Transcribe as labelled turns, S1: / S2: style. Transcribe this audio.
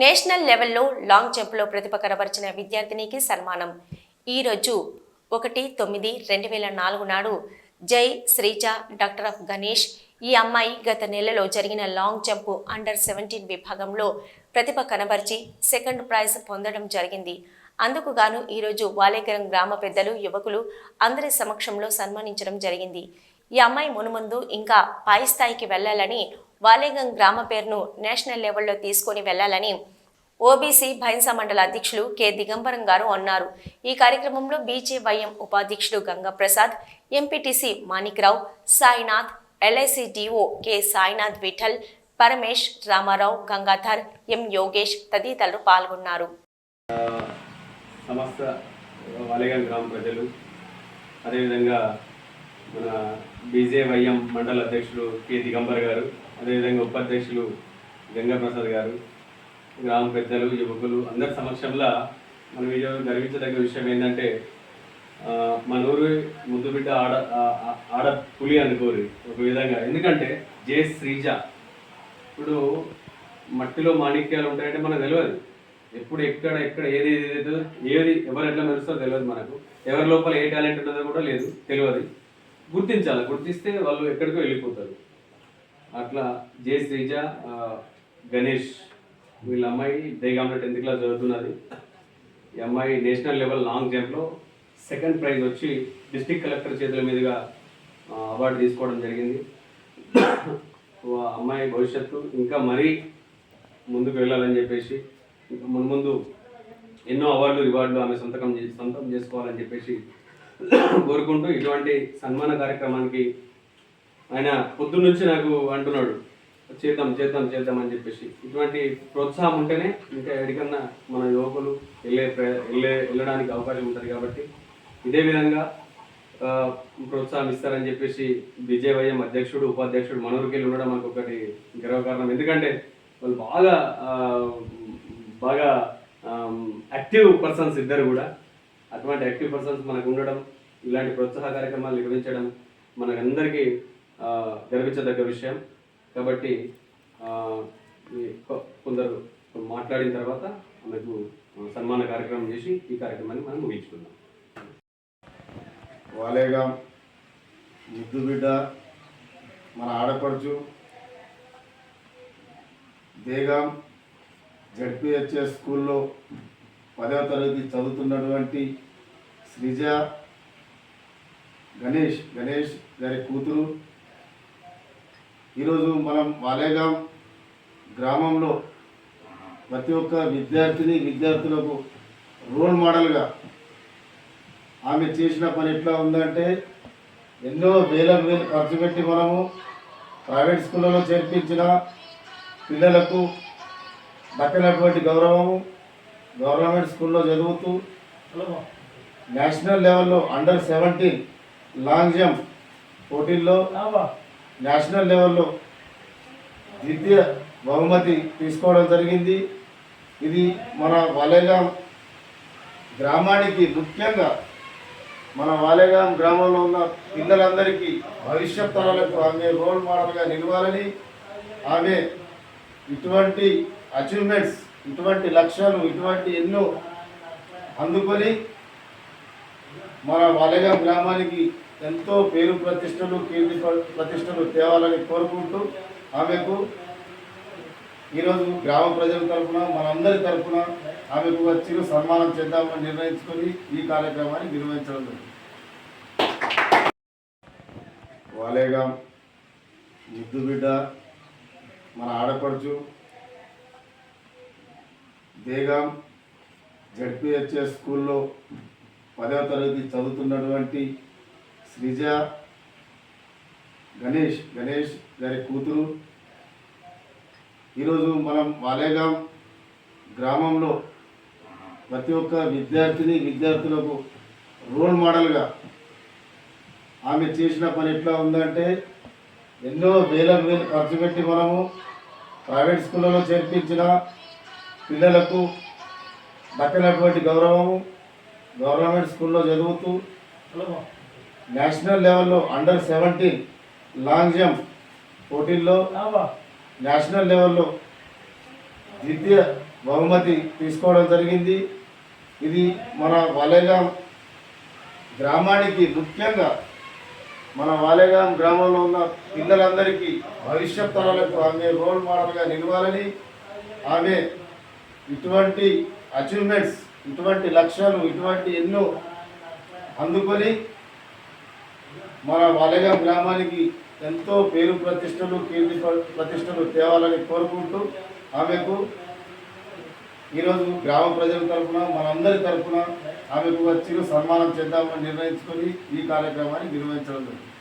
S1: National లెవెల్లో long జంప్లో ప్రతిభ కనబరిచిన విద్యార్థినికి సన్మానం. ఈరోజు ఒకటి తొమ్మిది రెండు వేల నాలుగు నాడు జై శ్రీజ డాక్టర్ ఆఫ్ గణేష్ ఈ అమ్మాయి గత నెలలో జరిగిన లాంగ్ జంప్ అండర్ సెవెంటీన్ విభాగంలో ప్రతిభ కనబరిచి సెకండ్ ప్రైజ్ పొందడం జరిగింది. అందుకు గాను ఈరోజు వాలేకరం గ్రామ పెద్దలు యువకులు అందరి సమక్షంలో సన్మానించడం జరిగింది. ఈ అమ్మాయి మునుముందు ఇంకా పై స్థాయికి వెళ్ళాలని వాలేగం గ్రామ పేరును నేషనల్ లెవెల్లో తీసుకొని వెళ్ళాలని ఓబీసీ భైంస మండల అధ్యక్షులు కె. దిగంబరం గారు అన్నారు. ఈ కార్యక్రమంలో బీజేవైఎం ఉపాధ్యక్షుడు Gangaprasad MPTC Manikrao Sainath LIC DO K. Sainath Vithal Paramesh Ramarao Gangadhar M. Yogesh తదితరులు పాల్గొన్నారు.
S2: సమస్త వాలేగాం గ్రామ ప్రజలు అదేవిధంగా మన బీజేవైఎం మండల అధ్యక్షులు కె. దిగంబర్ గారు అదేవిధంగా ఉపాధ్యక్షులు గంగాప్రసాద్ గారు గ్రామ పెద్దలు యువకులు అందరి సమక్షంలో మనం ఈరోజు గర్వించదగ్గ విషయం ఏంటంటే మన ఊరు ముద్దు బిడ్డ ఆడ ఆడ పులి అనుకోరు ఒక విధంగా. ఎందుకంటే జే శ్రీజ. ఇప్పుడు మట్టిలో మాణిక్యాలు ఉంటాయంటే మనకు తెలియదు. ఎప్పుడు ఎక్కడ ఎక్కడ ఏది ఏది ఏది ఎవరు ఎట్లా మెరుస్తుందో తెలియదు మనకు. ఎవరి లోపల ఏ టాలెంట్ ఉన్నదో కూడా లేదు తెలియదు. గుర్తించాలి. గుర్తిస్తే వాళ్ళు ఎక్కడికో వెళ్ళిపోతారు. అట్లా జే శ్రీజ గణేష్ వీళ్ళ అమ్మాయి దైగాంలో టెన్త్ క్లాస్ చదువుతున్నది. ఈ అమ్మాయి నేషనల్ లెవెల్ లాంగ్ జంప్లో సెకండ్ ప్రైజ్ వచ్చి డిస్ట్రిక్ట్ కలెక్టర్ చేతుల మీదుగా అవార్డు తీసుకోవడం జరిగింది. అమ్మాయి భవిష్యత్తు ఇంకా మరీ ముందుకు వెళ్ళాలని చెప్పేసి ఇంకా ముందు ముందు ఎన్నో అవార్డులు రివార్డులు ఆమె సొంతకం సొంతం చేసుకోవాలని చెప్పేసి కోరుకుంటూ ఇటువంటి సన్మాన కార్యక్రమానికి ఆయన పొద్దున్నుంచి నాకు అంటున్నాడు. చేద్దాం చేద్దాం చేద్దాం అని చెప్పేసి. ఇటువంటి ప్రోత్సాహం ఉంటేనే ఇంకా ఎడికన్నా మన యువకులు వెళ్ళే వెళ్ళే వెళ్ళడానికి అవకాశం ఉంటుంది కాబట్టి ఇదే విధంగా ప్రోత్సాహం ఇస్తారని చెప్పేసి విజయవయం అధ్యక్షుడు ఉపాధ్యక్షుడు మనూరుకెళ్ళి ఉండడం మనకు ఒకటి గర్వకారణం. ఎందుకంటే వాళ్ళు బాగా బాగా యాక్టివ్ పర్సన్స్ ఇద్దరు కూడా. అటువంటి యాక్టివ్ పర్సన్స్ మనకు ఉండడం ఇలాంటి ప్రోత్సాహ కార్యక్రమాలు నిర్వహించడం మనకందరికీ గర్వించదగ్గ విషయం. కాబట్టి కొందరు మాట్లాడిన తర్వాత ఆమెకు సన్మాన కార్యక్రమం చేసి ఈ కార్యక్రమాన్ని మనం ముగించుకుందాం.
S3: వాలేగాం ముద్దు బిడ్డ మన ఆడపడుచు బేగాం జడ్పిహెచ్ఎస్ స్కూల్లో పదవ తరగతి చదువుతున్నటువంటి శ్రీజ గణేష్ గణేష్ గారి కూతురు ఈరోజు మనం వాలేగాం గ్రామంలో ప్రతి ఒక్క విద్యార్థిని విద్యార్థులకు రోల్ మోడల్గా ఆమె చేసిన పని ఎట్లా ఉందంటే ఎన్నో వేల వేలు ఖర్చు పెట్టి మనము ప్రైవేట్ స్కూళ్ళలో చేర్పించిన పిల్లలకు దక్కినటువంటి గౌరవము గవర్నమెంట్ స్కూల్లో చదువుతూ నేషనల్ లెవెల్లో అండర్ సెవెంటీన్ లాంగ్ జంప్ పోటీల్లో నేషనల్ లెవెల్లో ద్వితీయ బహుమతి తీసుకోవడం జరిగింది. ఇది మన వాలేగాం గ్రామానికి ముఖ్యంగా మన వాలేగాం గ్రామంలో ఉన్న పిల్లలందరికీ భవిష్యత్ తరాలకు ఆమె రోల్ మోడల్గా నిలవాలని ఆమె ఇటువంటి అచీవ్మెంట్స్ ఇటువంటి లక్ష్యాలు ఇటువంటి ఎన్నో అందుకొని మన వాలేగాం గ్రామానికి ఎంతో పేరు ప్రతిష్టలు కీర్తి ప్రతిష్టలు తేవాలని కోరుకుంటూ ఆమెకు ఈరోజు గ్రామ ప్రజల తరఫున మనందరి తరఫున ఆమెకు వచ్చి సన్మానం చేద్దామని నిర్ణయించుకొని ఈ కార్యక్రమాన్ని నిర్వహించడం జరిగింది. వాలేగా ముద్దు బిడ్డ మన ఆడపడుచు బేగాం జడ్పిహెచ్ఎస్ స్కూల్లో పదవ తరగతి చదువుతున్నటువంటి శ్రీజ గణేష్ గణేష్ గారి కూతురు. ఈరోజు మనం వాలేగాం గ్రామంలో ప్రతి ఒక్క విద్యార్థిని విద్యార్థులకు రోల్ మోడల్గా ఆమె చేసిన పని ఎట్లా ఉందంటే ఎన్నో వేల వేలు ఖర్చు పెట్టి మనము ప్రైవేట్ స్కూళ్ళలో చేర్పించిన పిల్లలకు దక్కినటువంటి గౌరవము గవర్నమెంట్ స్కూల్లో చదువుతూ నేషనల్ లెవెల్లో అండర్ సెవెంటీన్ లాంగ్ జంప్ పోటీల్లో నేషనల్ లెవెల్లో ద్వితీయ బహుమతి తీసుకోవడం జరిగింది. ఇది మన వలేగాం గ్రామానికి ముఖ్యంగా మన వాలేగాం గ్రామంలో ఉన్న పిల్లలందరికీ భవిష్యత్ తరాలకు ఆమె రోల్ మోడల్గా నిలవాలని ఆమె ఇటువంటి అచీవ్మెంట్స్ ఇటువంటి లక్ష్యాలు ఇటువంటి ఎన్నో అందుకొని మన వాలేగాం గ్రామానికి ఎంతో పేరు ప్రతిష్టలు కీర్తి ప్రతిష్టలు తేవాలని కోరుకుంటూ ఆమెకు ఈరోజు గ్రామ ప్రజల తరఫున మనందరి తరఫున ఆమెకు వచ్చి సన్మానం చేద్దామని నిర్ణయించుకొని ఈ కార్యక్రమాన్ని నిర్వహించడం జరిగింది.